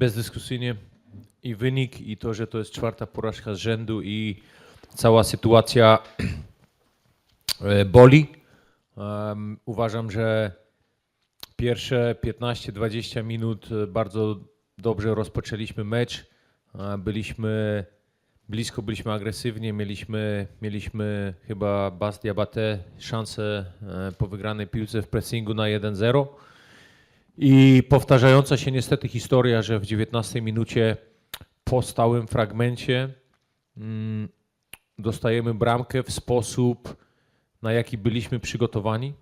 bezdyskusyjnie i wynik, i to, że to jest czwarta porażka z rzędu i cała sytuacja e, boli. Em, uważam, że pierwsze 15-20 minut e, bardzo dobrze rozpoczęliśmy mecz. E, Byliśmy blisko, byliśmy agresywnie, mieliśmy, mieliśmy chyba Bas Diabate szansę po wygranej piłce w pressingu na 1-0. I powtarzająca się niestety historia, że w 19 minucie po stałym fragmencie mm, dostajemy bramkę w sposób, na jaki byliśmy przygotowani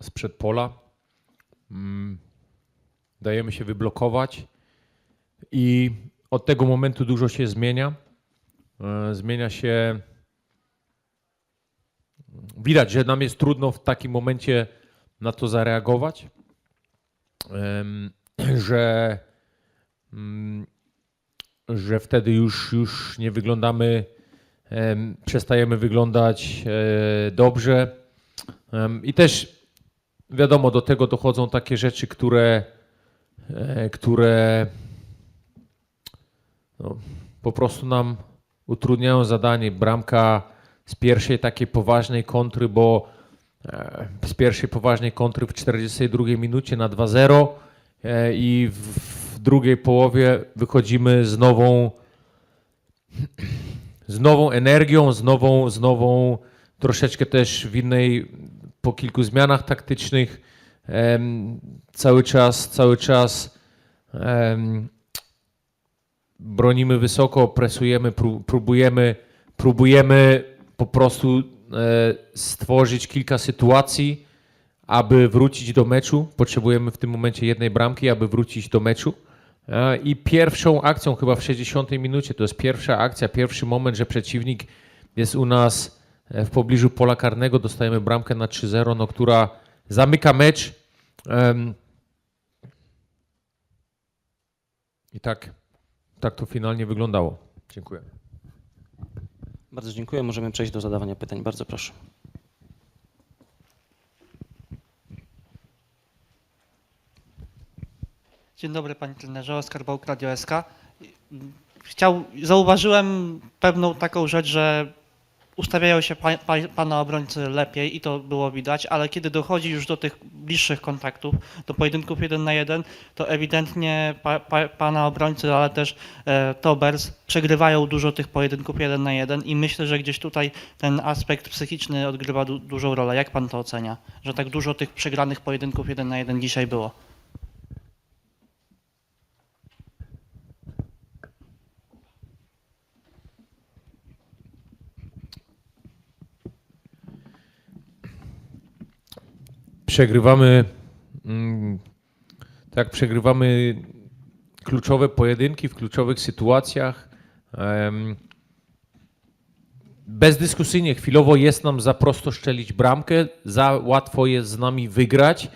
sprzed pola. Mm, dajemy się wyblokować i od tego momentu dużo się zmienia. E, Zmienia się. Widać, że nam jest trudno w takim momencie na to zareagować, że, mm, że wtedy już, już nie wyglądamy, em, przestajemy wyglądać e, dobrze. I też wiadomo, do tego dochodzą takie rzeczy, które, e, które no, po prostu nam utrudniają zadanie. Bramka z pierwszej takiej poważnej kontry, bo z pierwszej poważnej kontry w 42 minucie na 2-0 e, i w, drugiej połowie wychodzimy z nową z nową energią, z nową, z nową troszeczkę też w innej, po kilku zmianach taktycznych. Cały czas, cały czas bronimy wysoko, presujemy, pró- próbujemy, próbujemy po prostu e, stworzyć kilka sytuacji, aby wrócić do meczu. Potrzebujemy w tym momencie jednej bramki, aby wrócić do meczu. E, I pierwszą akcją, chyba w 60 minucie, to jest pierwsza akcja, pierwszy moment, że przeciwnik jest u nas e, w pobliżu pola karnego, dostajemy bramkę na 3-0, no, która zamyka mecz. I tak, tak to finalnie wyglądało. Dziękuję. Bardzo dziękuję. Możemy przejść do zadawania pytań. Bardzo proszę. Dzień dobry panie trenerze, Oskar Bałk, Radio SK. Chciał, zauważyłem pewną taką rzecz, że ustawiają się pa, pa, pana obrońcy lepiej i to było widać, ale kiedy dochodzi już do tych bliższych kontaktów, do pojedynków jeden na jeden, to ewidentnie pa, pa, pana obrońcy, ale też e, Tobers przegrywają dużo tych pojedynków jeden na jeden i myślę, że gdzieś tutaj ten aspekt psychiczny odgrywa du, dużą rolę. Jak pan to ocenia, że tak dużo tych przegranych pojedynków jeden na jeden dzisiaj było? Przegrywamy, mm, tak, przegrywamy kluczowe pojedynki w kluczowych sytuacjach. Bezdyskusyjnie chwilowo jest nam za prosto szczelić bramkę, za łatwo jest z nami wygrać,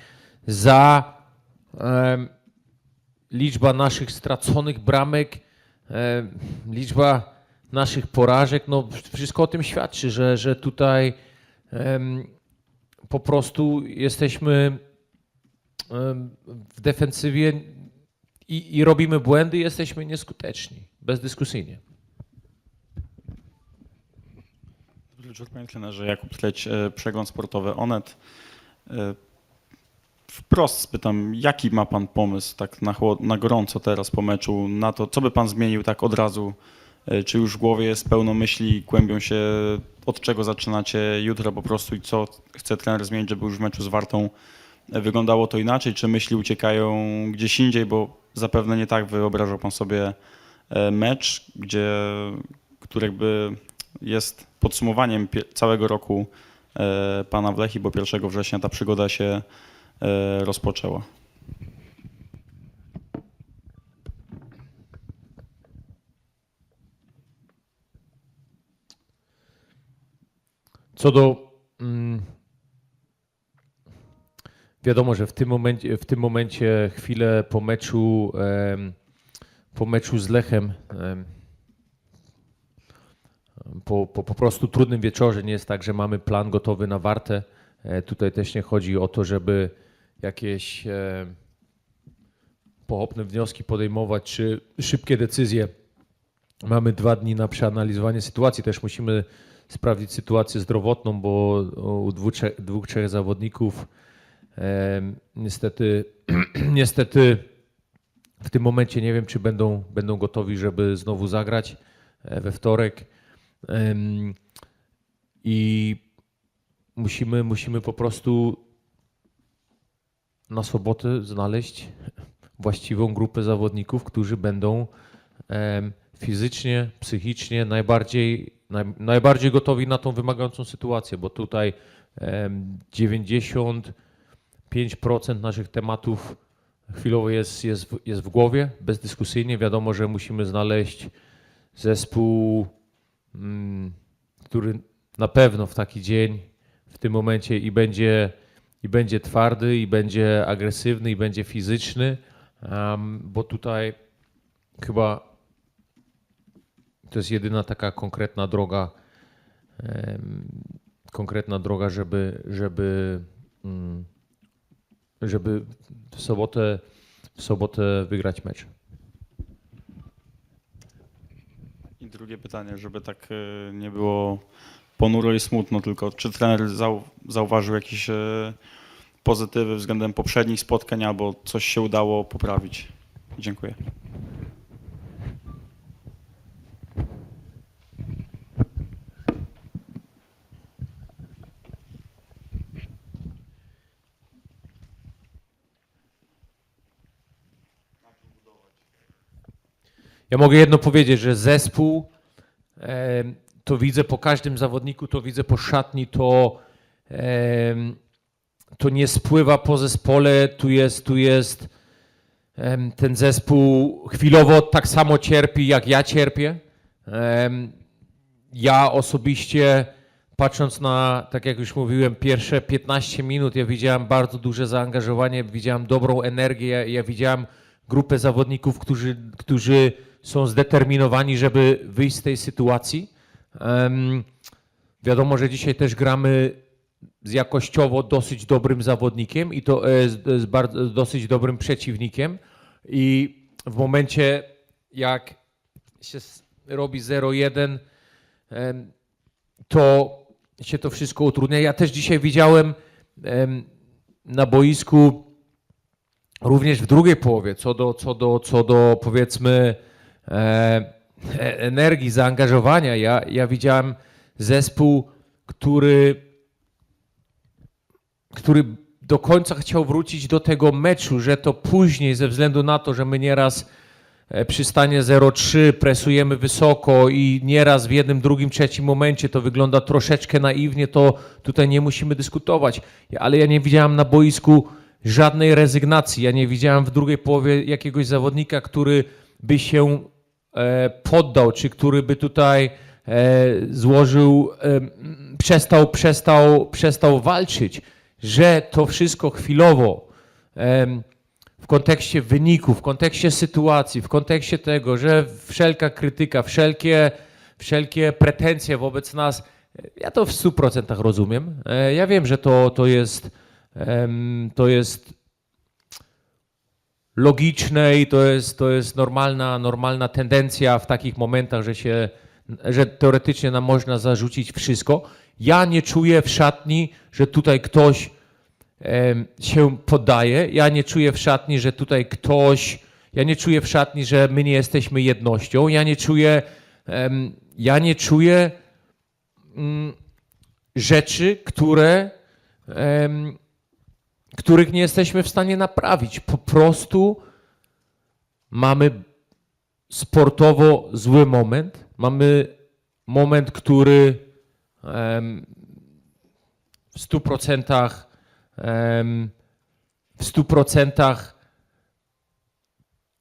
za liczba naszych straconych bramek, liczba naszych porażek, no wszystko o tym świadczy, że, że tutaj po prostu jesteśmy w defensywie i, i robimy błędy, jesteśmy nieskuteczni, bezdyskusyjnie. Wieczór, panie trenerze. Jakub Tleć, e, przegląd sportowy Onet. E, Wprost spytam, jaki ma pan pomysł tak na, na gorąco teraz po meczu, na to, co by pan zmienił tak od razu? E, Czy już w głowie jest pełno myśli, kłębią się, od czego zaczynacie jutro po prostu i co chce trener zmienić, żeby już w meczu z Wartą e, wyglądało to inaczej? Czy myśli uciekają gdzieś indziej, bo zapewne nie tak wyobrażał pan sobie e, mecz, gdzie, który jakby jest podsumowaniem całego roku pana w Lechi, bo 1 września ta przygoda się rozpoczęła. Co do. Mm, wiadomo, że w tym momencie, w tym momencie chwilę po meczu, po meczu z Lechem, em, po, po, po prostu trudnym wieczorze, nie jest tak, że mamy plan gotowy na wartę. E, tutaj też nie chodzi o to, żeby jakieś e, pochopne wnioski podejmować, czy szybkie decyzje. Mamy dwa dni na przeanalizowanie sytuacji. Też musimy sprawdzić sytuację zdrowotną, bo u dwóch, dwóch trzech zawodników em, niestety, niestety w tym momencie nie wiem, czy będą, będą gotowi, żeby znowu zagrać e, we wtorek. Em, I musimy, musimy po prostu na sobotę znaleźć właściwą grupę zawodników, którzy będą fizycznie, psychicznie najbardziej, naj, najbardziej gotowi na tą wymagającą sytuację, bo tutaj em, 95% naszych tematów chwilowo jest, jest, jest w głowie, bezdyskusyjnie. Wiadomo, że musimy znaleźć zespół, mm, który na pewno w taki dzień, w tym momencie i będzie, i będzie twardy, i będzie agresywny, i będzie fizyczny, bo tutaj chyba to jest jedyna taka konkretna droga, konkretna droga, żeby, żeby, mm, żeby w sobotę, w sobotę wygrać mecz. I drugie pytanie, żeby tak e, nie było ponuro i smutno, tylko czy trener zau, zauważył jakieś e, pozytywy względem poprzednich spotkań albo coś się udało poprawić? Dziękuję. Ja mogę jedno powiedzieć, że zespół, to widzę po każdym zawodniku, to widzę po szatni, to, to nie spływa po zespole, tu jest, tu jest ten zespół chwilowo tak samo cierpi, jak ja cierpię. Ja osobiście, patrząc na, tak jak już mówiłem, pierwsze 15 minut, ja widziałem bardzo duże zaangażowanie, widziałem dobrą energię, ja widziałem grupę zawodników, którzy, którzy są zdeterminowani, żeby wyjść z tej sytuacji. Wiadomo, że dzisiaj też gramy z jakościowo dosyć dobrym zawodnikiem i to e, z, dosyć dobrym przeciwnikiem. I w momencie, jak się robi 0-1, em, to się to wszystko utrudnia. Ja też dzisiaj widziałem em, na boisku również w drugiej połowie, co do, co do, co do powiedzmy energii, zaangażowania. Ja, ja widziałem zespół, który, który do końca chciał wrócić do tego meczu, że to później, ze względu na to, że my nieraz e, przy stanie 0-3 presujemy wysoko i nieraz w jednym, drugim, trzecim momencie to wygląda troszeczkę naiwnie, to tutaj nie musimy dyskutować. Ale ja nie widziałem na boisku żadnej rezygnacji. Ja nie widziałem w drugiej połowie jakiegoś zawodnika, który by się e, poddał, czy który by tutaj e, złożył, e, przestał, przestał, przestał walczyć, że to wszystko chwilowo w kontekście wyników, w kontekście sytuacji, w kontekście tego, że wszelka krytyka, wszelkie, wszelkie pretensje wobec nas, e, ja to w 100% rozumiem. E, Ja wiem, że to, to jest to jest logiczne i to jest, to jest normalna, normalna tendencja w takich momentach, że się, że teoretycznie nam można zarzucić wszystko. Ja nie czuję w szatni, że tutaj ktoś się poddaje. Ja nie czuję w szatni, że tutaj ktoś, ja nie czuję w szatni, że my nie jesteśmy jednością. Ja nie czuję, ja nie czuję mm, rzeczy, które których nie jesteśmy w stanie naprawić. Po prostu mamy sportowo zły moment. Mamy moment, który w 100% em, w 100%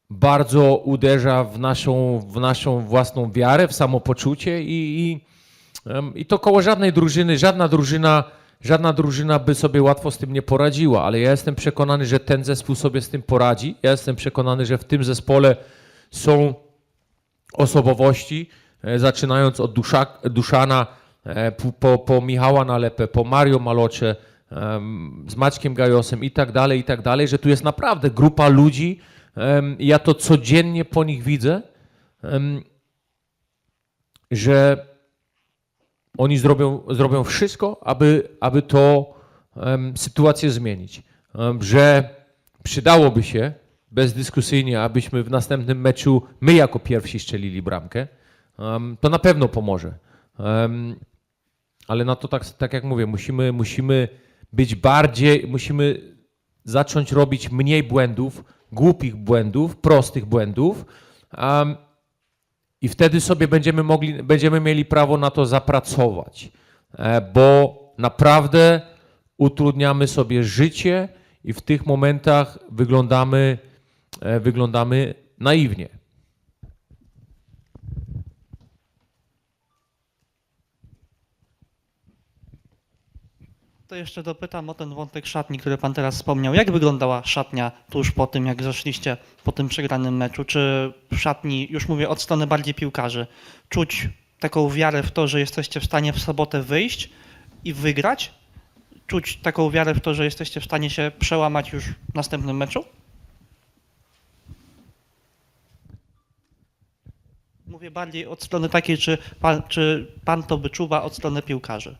bardzo uderza w naszą, w naszą własną wiarę, w samopoczucie i, i, i to koło żadnej drużyny, żadna drużyna Żadna drużyna by sobie łatwo z tym nie poradziła, ale ja jestem przekonany, że ten zespół sobie z tym poradzi. Ja jestem przekonany, że w tym zespole są osobowości, e, zaczynając od Duszak, Duszana, e, po, po, Michała Nalepę, po Mario Malocze, z Maćkiem Gajosem i tak dalej, i tak dalej, że tu jest naprawdę grupa ludzi, ja to codziennie po nich widzę, że oni zrobią, zrobią wszystko, aby, aby to em, sytuację zmienić. Em, że przydałoby się bezdyskusyjnie, abyśmy w następnym meczu my jako pierwsi strzelili bramkę. Em, to na pewno pomoże. Em, ale na to tak, tak jak mówię, musimy, musimy być bardziej, musimy zacząć robić mniej błędów, głupich błędów, prostych błędów. em, i wtedy sobie będziemy mogli, będziemy mieli prawo na to zapracować, e, bo naprawdę utrudniamy sobie życie i w tych momentach wyglądamy, e, wyglądamy naiwnie. To jeszcze dopytam o ten wątek szatni, który pan teraz wspomniał. Jak wyglądała szatnia tuż po tym, jak zeszliście po tym przegranym meczu? Czy w szatni, już mówię od strony bardziej piłkarzy, czuć taką wiarę w to, że jesteście w stanie w sobotę wyjść i wygrać? Czuć taką wiarę w to, że jesteście w stanie się przełamać już w następnym meczu? Mówię bardziej od strony takiej, czy pan, czy pan to wyczuwa od strony piłkarzy.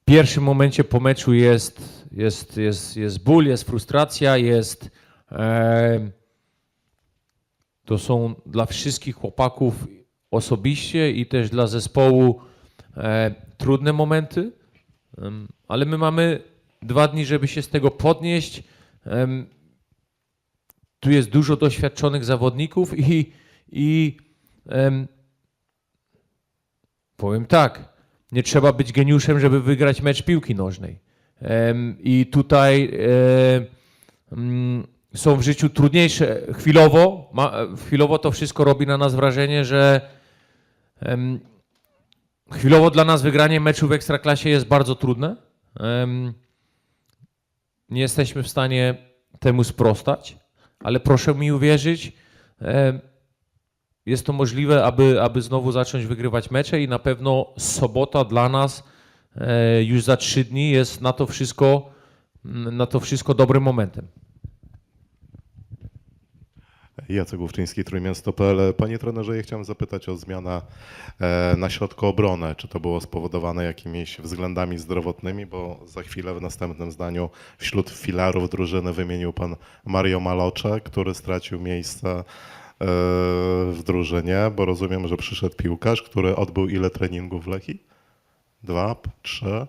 W pierwszym momencie po meczu jest, jest, jest, jest ból, jest frustracja, jest. E, to są dla wszystkich chłopaków osobiście i też dla zespołu e, trudne momenty, Em, ale my mamy dwa dni, żeby się z tego podnieść. Em, tu jest dużo doświadczonych zawodników i, i em, powiem tak, nie trzeba być geniuszem, żeby wygrać mecz piłki nożnej. I tutaj e, mm, są w życiu trudniejsze. Chwilowo, chwilowo to wszystko robi na nas wrażenie, że chwilowo dla nas wygranie meczu w Ekstraklasie jest bardzo trudne. Nie jesteśmy w stanie temu sprostać, ale proszę mi uwierzyć, jest to możliwe, aby, aby znowu zacząć wygrywać mecze i na pewno sobota dla nas e, już za trzy dni jest na to wszystko, na to wszystko dobrym momentem. Jacek Główczyński, Trójmiasto.pl. Panie trenerze, ja chciałem zapytać o zmianę e, na środku obrony. Czy to było spowodowane jakimiś względami zdrowotnymi? Bo za chwilę w następnym zdaniu wśród filarów drużyny wymienił pan Mario Malocze, który stracił miejsce w drużynie, bo rozumiem, że przyszedł piłkarz, który odbył ile treningów w Lechii? Dwa, trzy?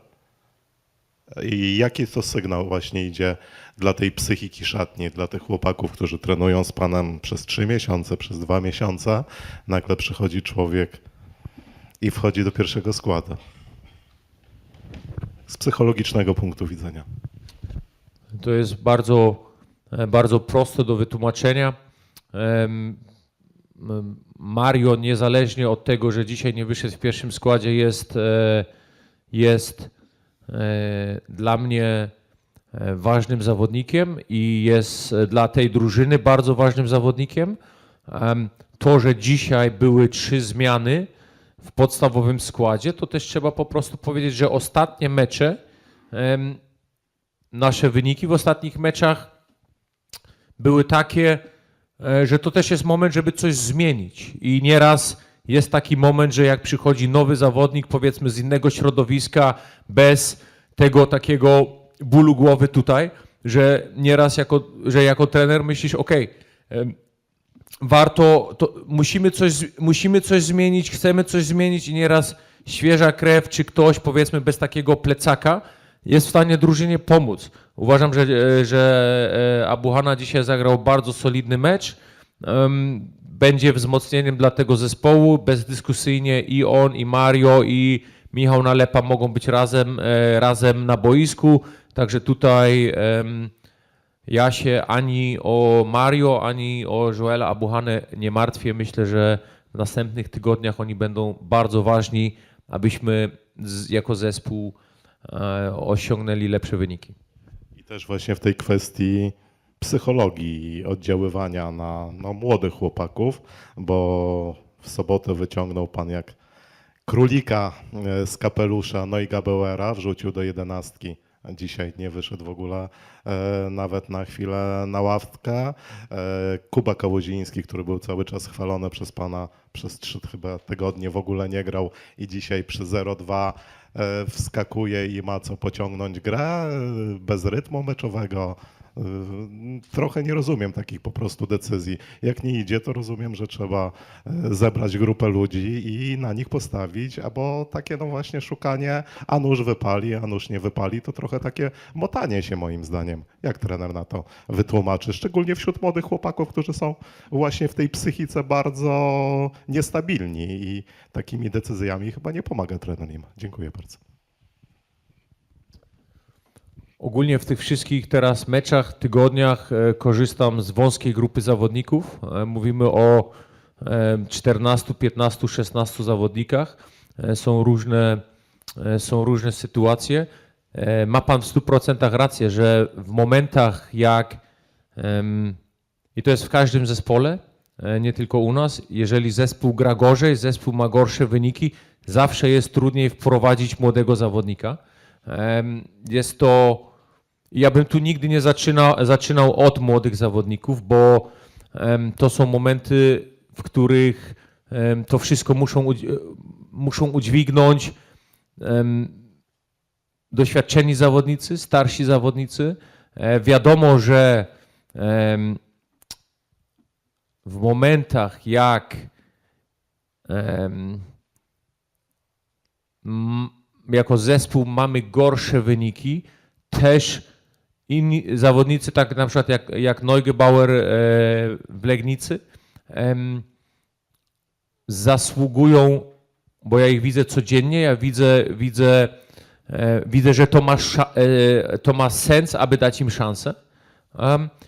I jaki to sygnał właśnie idzie dla tej psychiki szatni, dla tych chłopaków, którzy trenują z panem przez trzy miesiące, przez dwa miesiące, nagle przychodzi człowiek i wchodzi do pierwszego składu. Z psychologicznego punktu widzenia. To jest bardzo, bardzo proste do wytłumaczenia. Mario, niezależnie od tego, że dzisiaj nie wyszedł w pierwszym składzie, jest, e, jest e, dla mnie e, ważnym zawodnikiem i jest dla tej drużyny bardzo ważnym zawodnikiem. Em, To, że dzisiaj były trzy zmiany w podstawowym składzie, to też trzeba po prostu powiedzieć, że ostatnie mecze nasze wyniki w ostatnich meczach były takie, że to też jest moment, żeby coś zmienić. I nieraz jest taki moment, że jak przychodzi nowy zawodnik, powiedzmy z innego środowiska, bez tego takiego bólu głowy tutaj, że nieraz jako, że jako trener myślisz, ok, warto, to musimy, coś, musimy coś zmienić, chcemy coś zmienić i nieraz świeża krew, czy ktoś powiedzmy bez takiego plecaka jest w stanie drużynie pomóc. Uważam, że, e, że e, Abuhana dzisiaj zagrał bardzo solidny mecz. Będzie wzmocnieniem dla tego zespołu. Bezdyskusyjnie i on, i Mario, i Michał Nalepa mogą być razem, e, razem na boisku. Także tutaj ja się ani o Mario, ani o Joela Abuhanę nie martwię. Myślę, że w następnych tygodniach oni będą bardzo ważni, abyśmy jako zespół osiągnęli lepsze wyniki. I też właśnie w tej kwestii psychologii oddziaływania na no, młodych chłopaków, bo w sobotę wyciągnął pan jak królika e, z kapelusza Noigabauera, wrzucił do jedenastki Dzisiaj nie wyszedł w ogóle e, nawet na chwilę na ławkę. E, Kuba Kałuziński, który był cały czas chwalony przez pana przez trzy chyba tygodnie, w ogóle nie grał i dzisiaj przy 0-2 e, wskakuje i ma co pociągnąć grę bez rytmu meczowego. E, Trochę nie rozumiem takich po prostu decyzji. Jak nie idzie, to rozumiem, że trzeba e, zebrać grupę ludzi i na nich postawić, albo takie no właśnie szukanie, a nóż wypali, a nóż nie wypali, to trochę takie motanie się moim zdaniem. Jak trener na to wytłumaczy? Szczególnie wśród młodych chłopaków, którzy są właśnie w tej psychice bardzo niestabilni i takimi decyzjami chyba nie pomaga trener im. Dziękuję bardzo. Ogólnie w tych wszystkich teraz meczach, tygodniach e, korzystam z wąskiej grupy zawodników. E, Mówimy o e, 14, 15, 16 zawodnikach. E, Są różne, są różne sytuacje. Ma Pan w 100% rację, że w momentach jak, i to jest w każdym zespole, nie tylko u nas, jeżeli zespół gra gorzej, zespół ma gorsze wyniki, zawsze jest trudniej wprowadzić młodego zawodnika. Jest to ja bym tu nigdy nie zaczynał, zaczynał od młodych zawodników, bo to są momenty, w których to wszystko muszą, muszą udźwignąć doświadczeni zawodnicy, starsi zawodnicy. E, wiadomo, że w momentach jak jako zespół mamy gorsze wyniki, też inni zawodnicy, tak na przykład jak, jak Neugebauer e, w Legnicy, zasługują, bo ja ich widzę codziennie, ja widzę, widzę, e, widzę że to ma, e, to ma sens, aby dać im szansę.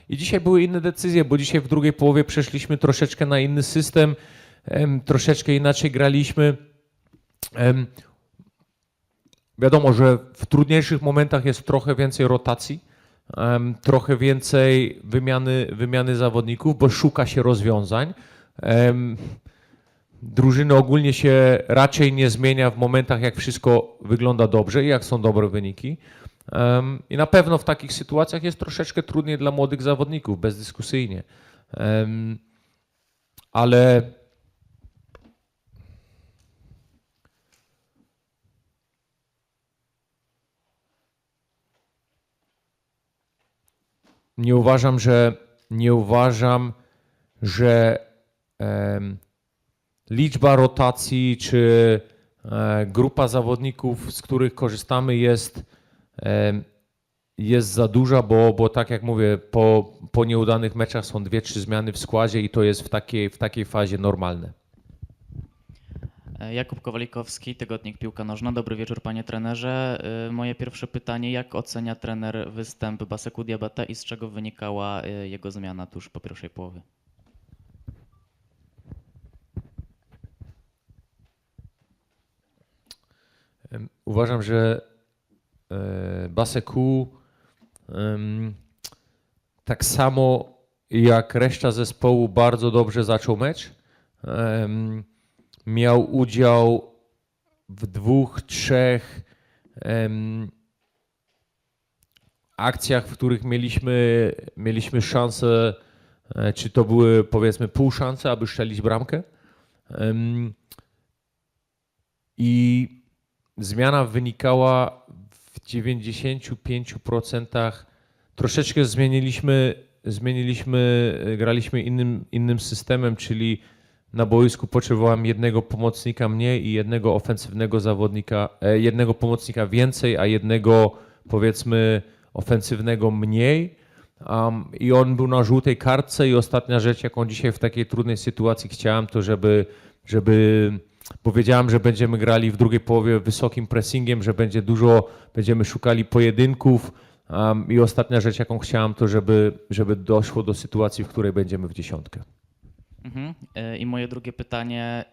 I dzisiaj były inne decyzje, bo dzisiaj w drugiej połowie przeszliśmy troszeczkę na inny system, em, troszeczkę inaczej graliśmy. Wiadomo, że w trudniejszych momentach jest trochę więcej rotacji, trochę więcej wymiany, wymiany zawodników, bo szuka się rozwiązań. Drużyny ogólnie się raczej nie zmienia w momentach, jak wszystko wygląda dobrze i jak są dobre wyniki. I na pewno w takich sytuacjach jest troszeczkę trudniej dla młodych zawodników, bezdyskusyjnie. Ale nie uważam, że nie uważam, że liczba rotacji czy e, grupa zawodników, z których korzystamy jest, jest za duża, bo, bo tak jak mówię, po, po nieudanych meczach są dwie, trzy zmiany w składzie i to jest w takiej, w takiej fazie normalne. E, Jakub Kowalikowski, Tygodnik Piłka Nożna. Dobry wieczór panie trenerze. E, Moje pierwsze pytanie, jak ocenia trener występ Baseku Diabata i z czego wynikała e, jego zmiana tuż po pierwszej połowie? Uważam, że Baseku tak samo jak reszta zespołu bardzo dobrze zaczął mecz. Miał udział w dwóch, trzech em, akcjach, w których mieliśmy, mieliśmy szansę, e, czy to były powiedzmy pół szanse, aby strzelić bramkę. Em, I zmiana wynikała w 95%. Troszeczkę zmieniliśmy, zmieniliśmy, e, graliśmy innym, innym systemem, czyli na boisku potrzebowałem jednego pomocnika mniej i jednego ofensywnego zawodnika, e, jednego pomocnika więcej, a jednego powiedzmy ofensywnego mniej. Um, I on był na żółtej kartce i ostatnia rzecz, jaką dzisiaj w takiej trudnej sytuacji chciałem, to żeby, żeby powiedziałem, że będziemy grali w drugiej połowie wysokim pressingiem, że będzie dużo, będziemy szukali pojedynków um, i ostatnia rzecz, jaką chciałem, to żeby, żeby doszło do sytuacji, w której będziemy w dziesiątkę. Mhm. E, I moje drugie pytanie,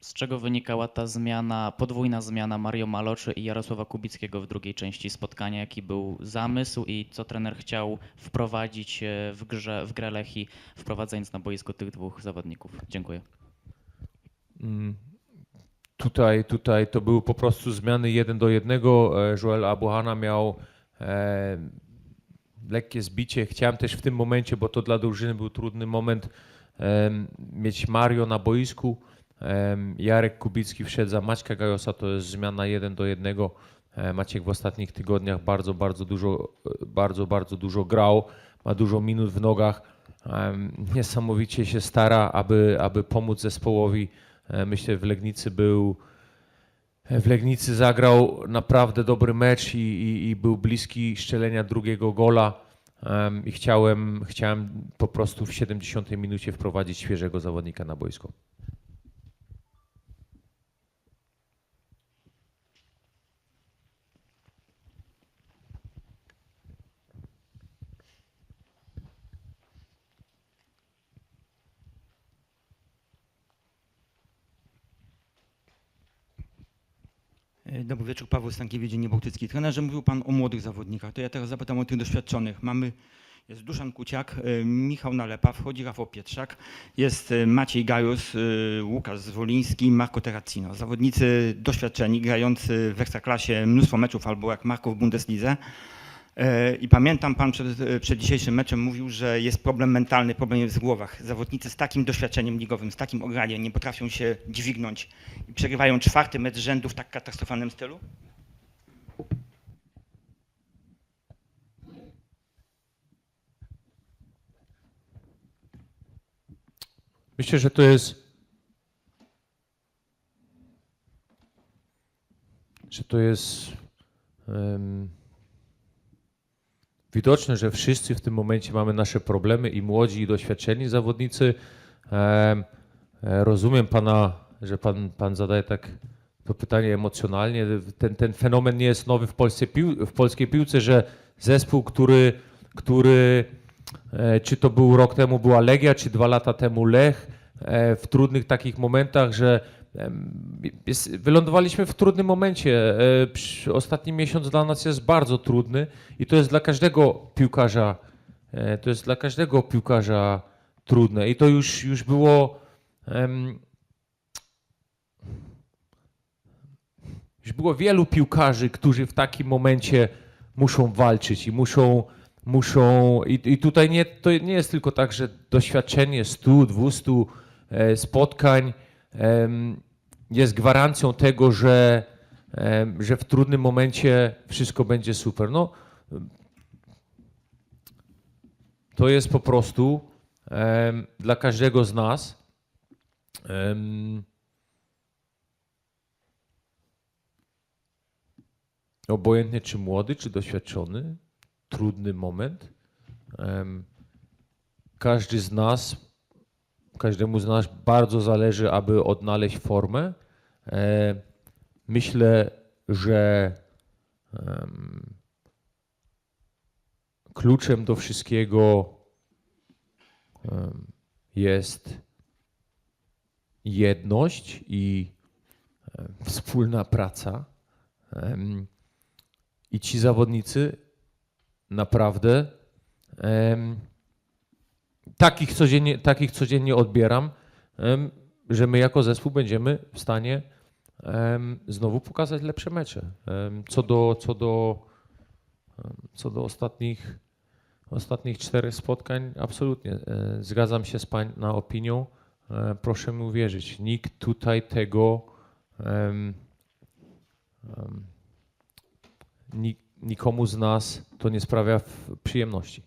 z czego wynikała ta zmiana, podwójna zmiana Mario Maloczy i Jarosława Kubickiego w drugiej części spotkania? Jaki był zamysł i co trener chciał wprowadzić e, w, grze, w grę Lechi, wprowadzając na boisko tych dwóch zawodników? Dziękuję. Mm, Tutaj, tutaj to były po prostu zmiany jeden do jednego. E, Joel Abuhana miał e, lekkie zbicie. Chciałem też w tym momencie, bo to dla drużyny był trudny moment, mieć Mario na boisku. Jarek Kubicki wszedł za Maćka Gajosa, to jest zmiana jeden do jednego. E, Maciek w ostatnich tygodniach bardzo, bardzo dużo, e, bardzo, bardzo dużo grał, ma dużo minut w nogach. Niesamowicie się stara, aby, aby pomóc zespołowi. E, Myślę, w Legnicy był, w Legnicy zagrał naprawdę dobry mecz i, i, i był bliski szczelenia drugiego gola. I chciałem, chciałem po prostu w 70 minucie wprowadzić świeżego zawodnika na boisko. Dobry wieczór, Paweł Stankiewicz, Dziennik Bałtycki. Trenerze, mówił Pan o młodych zawodnikach, to ja teraz zapytam o tych doświadczonych. Mamy, jest Duszan Kuciak, e, Michał Nalepa, wchodzi Rafał Pietrzak, jest e, Maciej Gajus, e, Łukasz Zwoliński, Marco Terracino. Zawodnicy doświadczeni, grający w Ekstraklasie mnóstwo meczów, albo jak Marco w Bundeslidze. E, I pamiętam, Pan przed, przed dzisiejszym meczem mówił, że jest problem mentalny, problem jest w głowach. Zawodnicy z takim doświadczeniem ligowym, z takim ograniem nie potrafią się dźwignąć i przegrywają czwarty mecz rzędu w tak katastrofalnym stylu? Myślę, że to jest. Że to jest em, widoczne, że wszyscy w tym momencie mamy nasze problemy i młodzi, i doświadczeni zawodnicy. E, rozumiem pana, że pan, pan zadaje tak to pytanie emocjonalnie. Ten, ten fenomen nie jest nowy w, Polsce, pił, w polskiej piłce, że zespół, który, który E, Czy to był rok temu była Legia, czy dwa lata temu Lech, e, w trudnych takich momentach, że wylądowaliśmy w trudnym momencie. E, Ostatni miesiąc dla nas jest bardzo trudny i to jest dla każdego piłkarza, e, to jest dla każdego piłkarza trudne. I to już, już było już było wielu piłkarzy, którzy w takim momencie muszą walczyć i muszą, muszą i, i tutaj nie, to nie jest tylko tak, że doświadczenie 100, 200 e, spotkań jest gwarancją tego, że, że w trudnym momencie wszystko będzie super. No, to jest po prostu dla każdego z nas obojętnie czy młody, czy doświadczony, trudny moment. Każdy z nas, każdemu z nas bardzo zależy, aby odnaleźć formę. E, Myślę, że em, kluczem do wszystkiego jest jedność i wspólna praca. I ci zawodnicy naprawdę takich, codziennie, takich codziennie odbieram, że my jako zespół będziemy w stanie znowu pokazać lepsze mecze. Co do, co do, co do ostatnich, ostatnich czterech spotkań, absolutnie e, zgadzam się z Pana opinią. E, proszę mi uwierzyć, nikt tutaj tego nikomu z nas to nie sprawia przyjemności.